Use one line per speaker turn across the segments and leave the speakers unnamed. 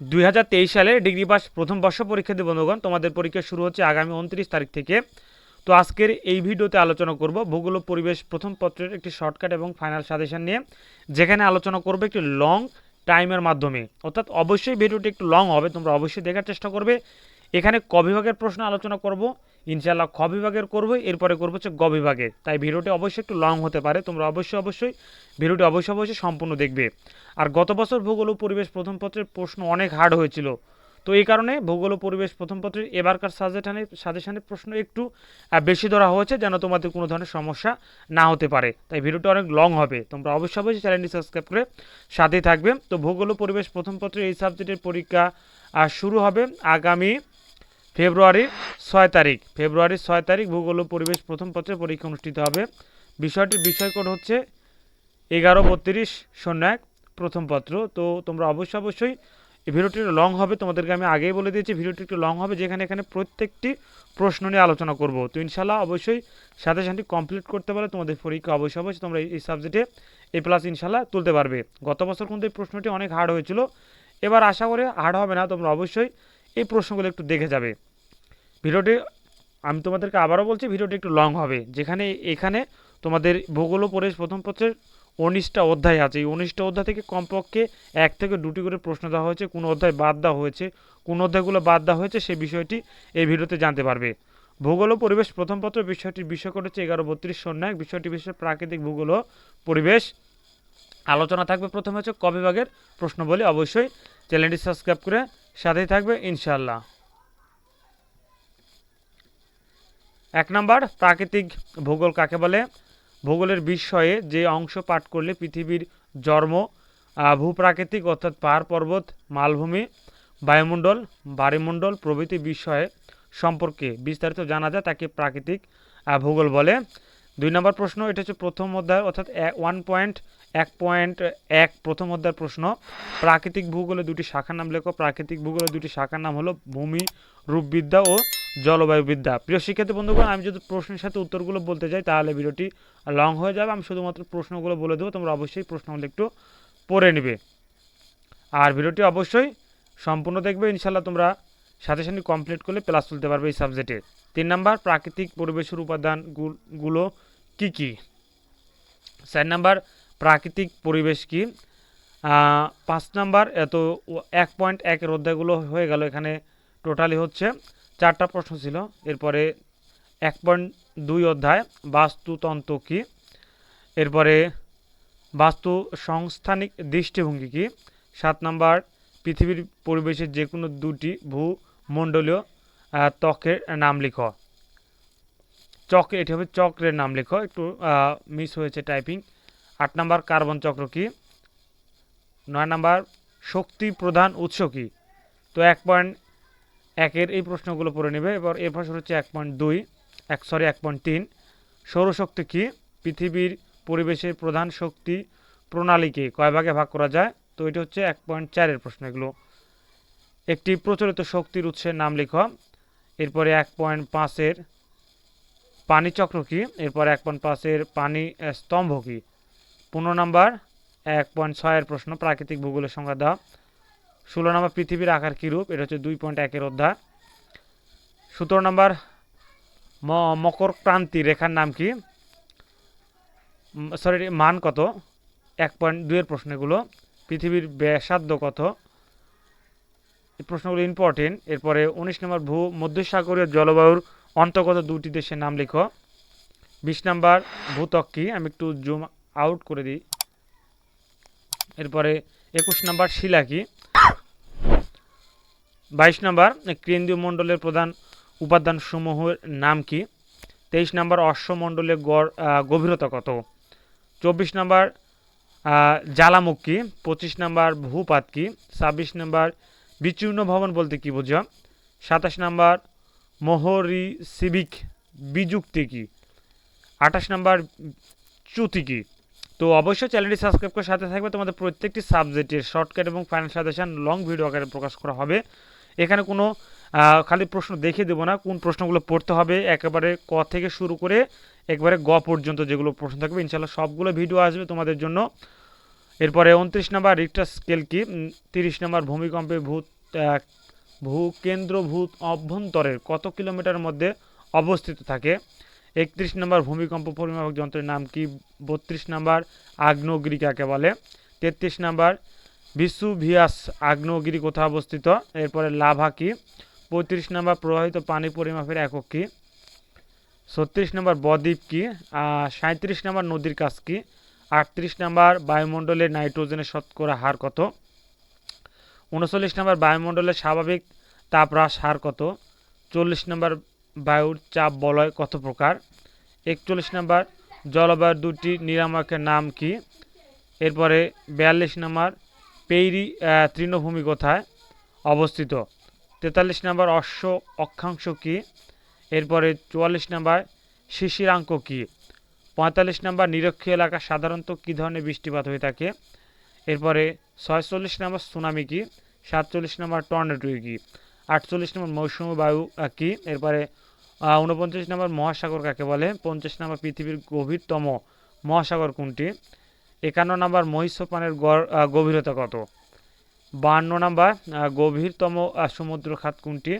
দুই হাজার তেইশ সালে ডিগ্রি পাস প্রথম বর্ষ পরীক্ষার্থী বন্ধুগণ, তোমাদের পরীক্ষা শুরু হচ্ছে আগামী উনত্রিশ তারিখ থেকে। তো আজকের এই ভিডিওতে আলোচনা করব ভূগোল পরিবেশ প্রথম পত্রের একটি শর্টকাট এবং ফাইনাল সাজেশন নিয়ে, যেখানে আলোচনা করবে একটি লং টাইমের মাধ্যমে। অর্থাৎ অবশ্যই ভিডিওটি একটু লং হবে, তোমরা অবশ্যই দেখার চেষ্টা করবে। এখানে ক বিভাগের প্রশ্ন আলোচনা করব, ইনশাআল্লাহ খ বিভাগের করব, এরপরে করব হচ্ছে গ বিভাগের তাই ভিডিওটি অবশ্যই একটু লং হতে পারে, তোমরা অবশ্যই অবশ্যই ভিডিওটি অবশ্যই অবশ্যই সম্পূর্ণ দেখবে। আর গত বছর ভূগোল ও পরিবেশ প্রথম পত্রের প্রশ্ন অনেক হার্ড হয়েছিল। তো এই কারণে ভূগোল ও পরিবেশ প্রথম পত্রের এবারকার সাজেশানে সাজেশানের প্রশ্ন একটু বেশি ধরা হয়েছে যেন তোমাদের কোনো ধরনের সমস্যা না হতে পারে। তাই ভিডিওটা অনেক লং হবে, তোমরা অবশ্যই অবশ্যই চ্যানেলটি সাবস্ক্রাইব করে সাথেই থাকবে। তো ভূগোল ও পরিবেশ প্রথম পত্রের এই সাবজেক্টের পরীক্ষা শুরু হবে আগামী ফেব্রুয়ারির ছয় তারিখ। ফেব্রুয়ারি ছয় তারিখ ভূগোল পরিবেশ প্রথম পত্রের পরীক্ষা অনুষ্ঠিত হবে। বিষয়টির বিষয় কোড হচ্ছে এগারো বত্রিশ শূন্য এক, প্রথম পত্র। তো তোমরা অবশ্যই অবশ্যই এই ভিডিওটি লং হবে। তোমাদেরকে আমি আগেই বলে দিয়েছি, ভিডিওটি একটু লং হবে, যেখানে এখানে প্রত্যেকটি প্রশ্ন নিয়ে আলোচনা করব। তো ইনশাল্লাহ অবশ্যই সাথে সাথে কমপ্লিট করতে পারলে তোমাদের পরীক্ষা অবশ্যই অবশ্যই তোমরা এই সাবজেক্টে এ প্লাস ইনশাল্লাহ তুলতে পারবে। গত বছর কিন্তু এই প্রশ্নটি অনেক হার্ড হয়েছিল। এবার আশা করে হার্ড হবে না, তোমরা অবশ্যই এই প্রশ্নগুলো একটু দেখে যাবে। ভিডিওটি, আমি তোমাদেরকে আবারও বলছি, ভিডিওটি একটু লং হবে। যেখানে, এখানে তোমাদের ভূগোল ও পরিবেশ প্রথম পত্রের উনিশটা অধ্যায় আছে। এই উনিশটা অধ্যায় থেকে কমপক্ষে এক থেকে দুটি করে প্রশ্ন দেওয়া হয়েছে। কোন অধ্যায় বাদ দেওয়া হয়েছে, কোন অধ্যায়গুলো বাদ দেওয়া হয়েছে সেই বিষয়টি এই ভিডিওতে জানতে পারবে। ভূগোল ও পরিবেশ প্রথম পত্র বিষয়টির বিষয় হচ্ছে এগারো বত্রিশ শূন্য এক। বিষয়টি বিষয় প্রাকৃতিক ভূগোল ও পরিবেশ। আলোচনা থাকবে প্রথমে হচ্ছে কবিভাগের বিভাগের প্রশ্ন বলে অবশ্যই চ্যানেলটি সাবস্ক্রাইব করে সাথেই থাকবে, ইনশাআল্লাহ। এক নম্বর, প্রাকৃতিক ভূগোল কাকে বলে? ভূগোলের বিষয়ে যে অংশ পাঠ করলে পৃথিবীর জন্ম ভূপ্রাকৃতিক অর্থাৎ পাহাড় পর্বত, মালভূমি, বায়ুমণ্ডল বায়ুমণ্ডল প্রভৃতি বিষয়ে সম্পর্কে বিস্তারিত জানা যায়, তাকে প্রাকৃতিক ভূগোল বলে। দুই নম্বর প্রশ্ন, এটা হচ্ছে প্রথম অধ্যায়, অর্থাৎ ওয়ান পয়েন্ট এক পয়েন্ট এক প্রথম অধ্যায়ের প্রশ্ন। প্রাকৃতিক ভূগোলের দুটি শাখার নাম লেখো। প্রাকৃতিক ভূগোলের দুটি শাখার নাম হলো ভূমি, রূপবিদ্যা ও জলবায়ুবিদ্যা প্রিয় শিক্ষার্থী বন্ধুগণ, আমি যদি প্রশ্নের সাথে উত্তরগুলো বলতে যাই তাহলে ভিডিওটি লং হয়ে যাবে। আমি শুধুমাত্র প্রশ্নগুলো বলে দেবো। তোমরা অবশ্যই প্রশ্নগুলো একটু পড়ে নেবে। আর ভিডিওটি অবশ্যই সম্পূর্ণ দেখবে। ইনশাল্লাহ তোমরা সাথে সাথে কমপ্লিট করলে প্লাস তুলতে পারবে এই সাবজেক্টে তিন নাম্বার, প্রাকৃতিক পরিবেশের উপাদানগুলো কি কি? চার নাম্বার, প্রাকৃতিক পরিবেশ কি? পাঁচ নাম্বার, এত এক পয়েন্ট একের অধ্যায়গুলো হয়ে গেল। এখানে টোটালি হচ্ছে চারটা প্রশ্ন ছিল। এরপরে এক পয়েন্ট দুই অধ্যায়, বাস্তুতন্ত্র কি? এরপরে বাস্তু সংস্থানিক দৃষ্টিভঙ্গি কি? সাত নাম্বার, পৃথিবীর পরিবেশের যে কোনো দুটি ভূমণ্ডলীয় ত্বকের নাম লিখো। চক, এটি হবে চক্রের নাম লেখো। একটু মিস হয়েছে টাইপিং আট নাম্বার কার্বন চক্র কি? নয় নাম্বার, শক্তি প্রধান উৎস কি? তো এক পয়েন্ট একের এই প্রশ্নগুলো পড়ে নেবে। এবার এ প্রশ্ন হচ্ছে এক পয়েন্ট দুই, এক সরি এক পয়েন্ট তিন। সৌরশক্তি কি? পৃথিবীর পরিবেশের প্রধান শক্তি প্রণালীকে কয় ভাগে ভাগ করা যায়? তো এটা হচ্ছে এক পয়েন্ট চারের প্রশ্ন এগুলো। একটি প্রচলিত শক্তির উৎসের নাম লিখো। এরপরে এক পয়েন্ট পাঁচের পানি চক্র কি? এরপর এক পয়েন্ট পাঁচের পানি স্তম্ভ কি? পনেরো নাম্বার, এক পয়েন্ট ছয়ের প্রশ্ন, প্রাকৃতিক ভূগোলের সংজ্ঞা দাও। ষোলো নম্বর পৃথিবীর আকার কীরূপ এটা হচ্ছে দুই পয়েন্ট একের অধ্যায় সতেরো নম্বর ম- মকর ক্রান্তি রেখার নাম কি? সরি মান কত? এক পয়েন্ট দুইয়ের প্রশ্নগুলো পৃথিবীর ব্যাসার্ধ কত? এই প্রশ্নগুলো ইম্পর্টেন্ট এরপরে উনিশ নম্বর ভূ, মধ্যসাগরীয় জলবায়ুর অন্তর্গত দুটি দেশের নাম লিখো। বিশ নাম্বার ভূত্বক কি? আমি একটু জুম আউট করে দিই। এরপরে একুশ নাম্বার শিলা কি? বাইশ নাম্বার, কেন্দ্রীয় মণ্ডলের প্রধান উপাদান সমূহের নাম কি? তেইশ নাম্বার, অশ্বমণ্ডলের গড় গভীরতা কত? চব্বিশ নাম্বার জ্বালামুখ পঁচিশ নাম্বার, ভূপাত কি? ছাব্বিশ নাম্বার, বিচূর্ণ ভবন বলতে কি বোঝা সাতাশ নাম্বার মোহরি সিভিক বিযুক্তি কি? আঠাশ নাম্বার, চ্যুতি কি? তো অবশ্যই চ্যানেলটি সাবস্ক্রাইব করে সাথে থাকবে। তোমাদের প্রত্যেকটি সাবজেক্টের শর্টকাট এবং ফাইনাল সাজেশন লং ভিডিও আকারে প্রকাশ করা হবে। এখানে কোনো খালি প্রশ্ন দেখে দেবো না কোন প্রশ্নগুলো পড়তে হবে একেবারে ক থেকে শুরু করে একবারে গ পর্যন্ত যেগুলো প্রশ্ন থাকবে ইনশাল্লাহ সবগুলো ভিডিও আসবে তোমাদের জন্য। এরপরে উনত্রিশ নম্বর রিক্টার স্কেল কি? তিরিশ নম্বর ভূমিকম্পে ভূত ভূ আহ, ভূকেন্দ্র ভূত অভ্যন্তরের কত কিলোমিটার মধ্যে অবস্থিত থাকে? একত্রিশ নম্বর ভূমিকম্প পরিমাপক যন্ত্রের নাম কি? বত্রিশ নম্বর আগ্নেয়গিরি কাকে বলে। তেত্রিশ নম্বর ভিসুভিয়াস আগ্নেয়গিরি কোথায় অবস্থিত? এরপরে লাভা কি? পঁয়ত্রিশ নম্বর প্রবাহিত পানি পরিমাপের একক কি? ছত্রিশ নম্বর বদ্বীপ কি? সাঁত্রিশ নম্বর নদীর কাজ কি? আটত্রিশ নম্বর বায়ুমণ্ডলের নাইট্রোজেনের শতকরা হার কত? উনচল্লিশ নম্বর বায়ুমণ্ডলের স্বাভাবিক তাপ হ্রাস হার কত? চল্লিশ নম্বর বায়ুর চাপ বলয় কত প্রকার? একচল্লিশ নম্বর, জলবায়ুর দুটি নিরাময়কের নাম কি? এরপরে বিয়াল্লিশ নম্বর, পেইরি তৃণভূমি কোথায় অবস্থিত? তেতাল্লিশ নম্বর, অশ্ব অক্ষাংশ কি? এরপরে চুয়াল্লিশ নম্বর শিশিরাঙ্ক কি? পঁয়তাল্লিশ নম্বর, নিরক্ষীয় এলাকা সাধারণত কী ধরনের বৃষ্টিপাত হয়ে থাকে? এরপরে ছয়চল্লিশ নম্বর, সুনামি কি? সাতচল্লিশ নম্বর টর্নেডো কি? আটচল্লিশ নম্বর মৌসুমী বায়ু কি? এরপরে উনপঞ্চাশ নম্বর মহাসাগর কাকে বলে? পঞ্চাশ নম্বর পৃথিবীর গভীরতম মহাসাগর কোনটি? একান্ন নম্বর মহিষ পানের গড় গভীরতা কত? বাহান্ন নম্বর গভীরতম সমুদ্র খাত কোনটি?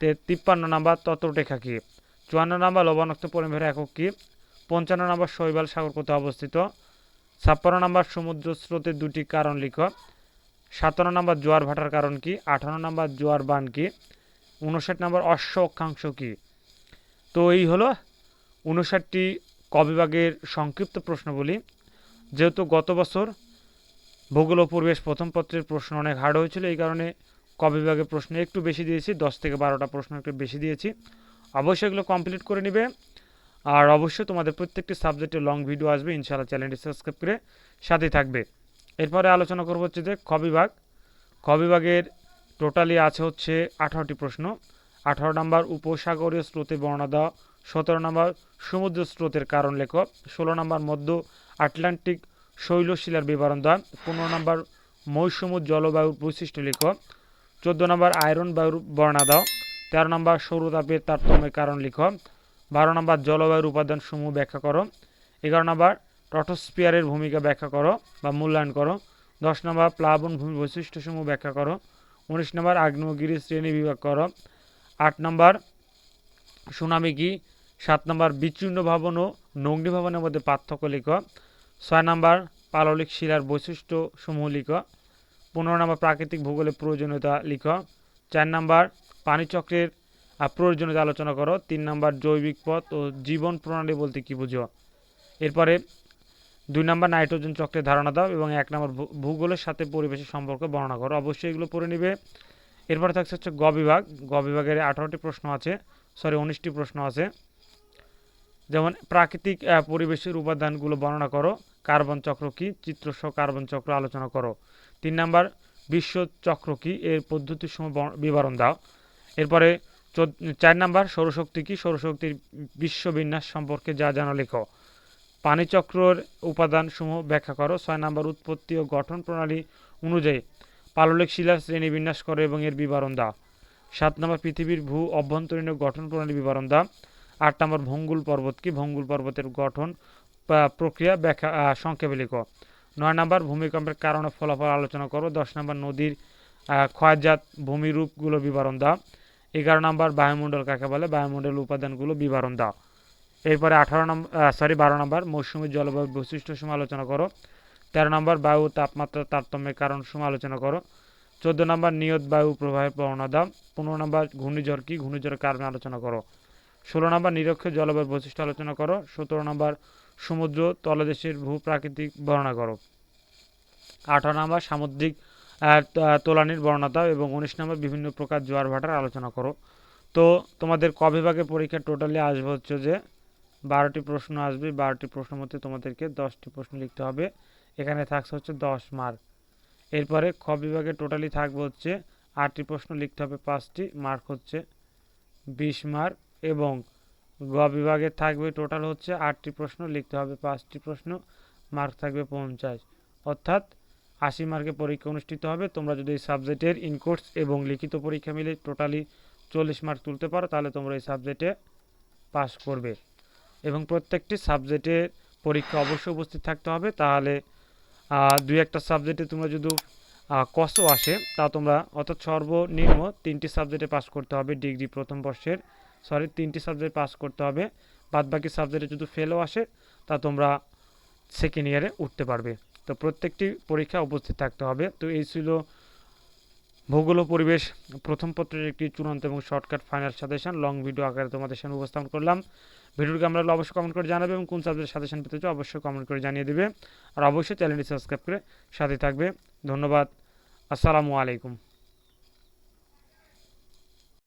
তে, তিপ্পান্ন নম্বর তত্ত্বরেখা কি? চুয়ান্ন নম্বর লবণাক্ত পরিমাপের একক কি? পঞ্চান্ন নম্বর শৈবাল সাগর কোথায় অবস্থিত? ছাপ্পান্ন নম্বর সমুদ্র স্রোতের দুটি কারণ লিখ। সাতান্ন নম্বর জোয়ার ভাটার কারণ কি? আঠান্ন নম্বর জোয়ার বান কি? উনষাট নম্বর অশ্ব অক্ষাংশ কি? তো এই হলো উনষাটটি কবিভাগের সংক্ষিপ্ত প্রশ্নগুলি যেহেতু গত বছর ভূগোল ও পরিবেশ প্রথম পত্রের প্রশ্ন অনেক হার্ড হয়েছিল, এই কারণে কবিভাগের প্রশ্ন একটু বেশি দিয়েছি, দশ থেকে বারোটা প্রশ্ন একটু বেশি দিয়েছি। অবশ্যই এগুলো কমপ্লিট করে নেবে। আর অবশ্যই তোমাদের প্রত্যেকটি সাবজেক্টে লং ভিডিও আসবে, ইনশাআল্লাহ চ্যানেলটি সাবস্ক্রাইব করে সাথে থাকবে। এরপরে আলোচনা করব হচ্ছে যে খ বিভাগ। বিভাগের টোটালি আছে হচ্ছে আঠারোটি প্রশ্ন। আঠারো নম্বর উপসাগরীয় স্রোতে বর্ণনা দেওয়া, সতেরো নম্বর সমুদ্র স্রোতের কারণ লেখ ষোলো নম্বর মধ্য আটলান্টিক শৈলশিলার বিবরণ দেওয়া, পনেরো নম্বর মৌসুমুর জলবায়ুর বৈশিষ্ট্য লেখ চোদ্দ নম্বর আয়রন বায়ুর বর্ণনা দাও তেরো নম্বর সৌরতাপের তারতম্যের কারণ লিখ বারো নম্বর জলবায়ুর উপাদান সমূহ ব্যাখ্যা করো, এগারো নম্বর টটোস্পিয়ারের ভূমিকা ব্যাখ্যা করো বা মূল্যায়ন করো, দশ নম্বর প্লাবন ভূমি বৈশিষ্ট্যসমূহ ব্যাখ্যা করো, উনিশ নম্বর আগ্নেয়গিরি শ্রেণি বিভাগ করো আট নম্বর, সুনামি কি সাত নম্বর, বিচ্ছিন্ন ভবন ও নগ্নি ভবনের মধ্যে পার্থক্য লিখ। ছয় নম্বর, পাললিক শিলার বৈশিষ্ট্য সমূহ লিখ। পনেরো নম্বর, প্রাকৃতিক ভূগোলের প্রয়োজনীয়তা লিখ। চার নম্বর পানিচক্রের প্রয়োজনীয়তা আলোচনা করো। তিন নম্বর, জৈবিক পথ ও জীবন প্রণালী বলতে কি বুঝো? এরপরে দুই নম্বর, নাইট্রোজেন চক্রের ধারণা দাও এবং এক নম্বর ভূগোলের সাথে পরিবেশের সম্পর্ক বর্ণনা করো। অবশ্যই এগুলো পড়ে নিবে। এরপরে থাকছে হচ্ছে গ বিভাগ। গ বিভাগের আঠারোটি প্রশ্ন আছে সরি উনিশটি প্রশ্ন আছে। যেমন, প্রাকৃতিক পরিবেশের উপাদানগুলো বর্ণনা করো। কার্বন চক্র কি? চিত্রসহ কার্বন চক্র আলোচনা করো। তিন নাম্বার, বিশ্ব চক্র কি? এর পদ্ধতির সময় বিবরণ দাও। এরপরে চার নাম্বার, সৌরশক্তি কি? সৌরশক্তির বিশ্ববিন্যাস সম্পর্কে যা জানা লেখো। পানিচক্রর উপাদানসমূহ ব্যাখ্যা করো। ছয় নাম্বার, উৎপত্তি ও গঠন প্রণালী অনুযায়ী। পাললিক শিলা শ্রেণি বিন্যাস করো এবং এর বিবরণ দা সাত নম্বর পৃথিবীর ভূ অভ্যন্তরীণ গঠন প্রণালী বিবরণ দা আট নম্বর ভঙ্গুল পর্বত কি? ভঙ্গুল পর্বতের গঠন প্রক্রিয়া ব্যাখ্যা সংক্ষেপে লিখো। নয় নম্বর ভূমিকম্পের কারণ ফলাফল আলোচনা করো। দশ নম্বর নদীর ক্ষয়জাত ভূমিরূপগুলো বিবরণ দাও। এগারো নম্বর বায়ুমণ্ডল কাকে বলে? বায়ুমণ্ডল উপাদানগুলো বিবরণ দাও। এরপরে আঠারো নম্বর সরি বারো নম্বর মৌসুমী জলবায়ু বৈশিষ্ট্য সময় আলোচনা করো। তেরো নম্বর বায়ু তাপমাত্রা তারতম্যের কারণ সময় আলোচনা করো। চোদ্দ নম্বর নিয়ত বায়ু প্রবাহের দাও পনেরো নম্বর ঘূর্ণিঝড় কি? ঘূর্ণিঝড়ের কারণে আলোচনা করো। ষোলো নম্বর নিরক্ষীয় জলবায়ুর বৈশিষ্ট্য আলোচনা করো। সতেরো নম্বর সমুদ্র তলদেশের ভূ প্রাকৃতিক বর্ণনা করো। আঠারো নম্বর সামুদ্রিক তোলানির বর্ণনা দাও এবং উনিশ নম্বর বিভিন্ন প্রকার জোয়ার ভাটার আলোচনা করো। তো তোমাদের ক পরীক্ষা টোটালি আসবে হচ্ছে যে, বারোটি প্রশ্ন আসবে। বারোটি প্রশ্ন মধ্যে তোমাদেরকে দশটি প্রশ্ন লিখতে হবে। এখানে থাকছে হচ্ছে দশ মার্ক এরপরে খ বিভাগে টোটালি থাকবে হচ্ছে আটটি প্রশ্ন লিখতে হবে, পাঁচটি মার্ক হচ্ছে বিশ মার্ক এবং গ বিভাগে থাকবে টোটাল হচ্ছে আটটি প্রশ্ন লিখতে হবে, পাঁচটি প্রশ্ন মার্ক থাকবে পঞ্চাশ। অর্থাৎ আশি মার্কে পরীক্ষা অনুষ্ঠিত হবে। তোমরা যদি এই সাবজেক্টের ইনকোর্স এবং লিখিত পরীক্ষা মিলে টোটালি চল্লিশ মার্ক তুলতে পারো, তাহলে তোমরা এই সাবজেক্টে পাস করবে। এবং প্রত্যেকটি সাবজেক্টের পরীক্ষা অবশ্যই উপস্থিত থাকতে হবে। তাহলে দুই একটা সাবজেক্টে তোমরা যদি কসও আসে, তা তোমরা অর্থাৎ সর্বনিম্ন তিনটি সাবজেক্টে পাস করতে হবে ডিগ্রি প্রথম বর্ষের। সরি তিনটি সাবজেক্ট পাস করতে হবে। বাদ বাকি সাবজেক্টে যদি ফেলও আসে, তা তোমরা সেকেন্ড ইয়ারে উঠতে পারবে। তো প্রত্যেকটি পরীক্ষা উপস্থিত থাকতে হবে। তো এই ছিল ভূগোল পরিবেশ প্রথম পত্রের একটি চূড়ান্ত এবং shortcut final suggestion long video আকারে তোমাদের সামনে উপস্থাপন করলাম। ভিডিওটি আমরা অবশ্যই কমেন্ট করে জানাবে এবং কোন সাবজেক্ট সাজেশন পেতে চাও অবশ্যই কমেন্ট করে জানিয়ে দেবে। আর অবশ্যই চ্যানেলটি সাবস্ক্রাইব করে সাথে থাকবে। ধন্যবাদ। আসসালামু আলাইকুম।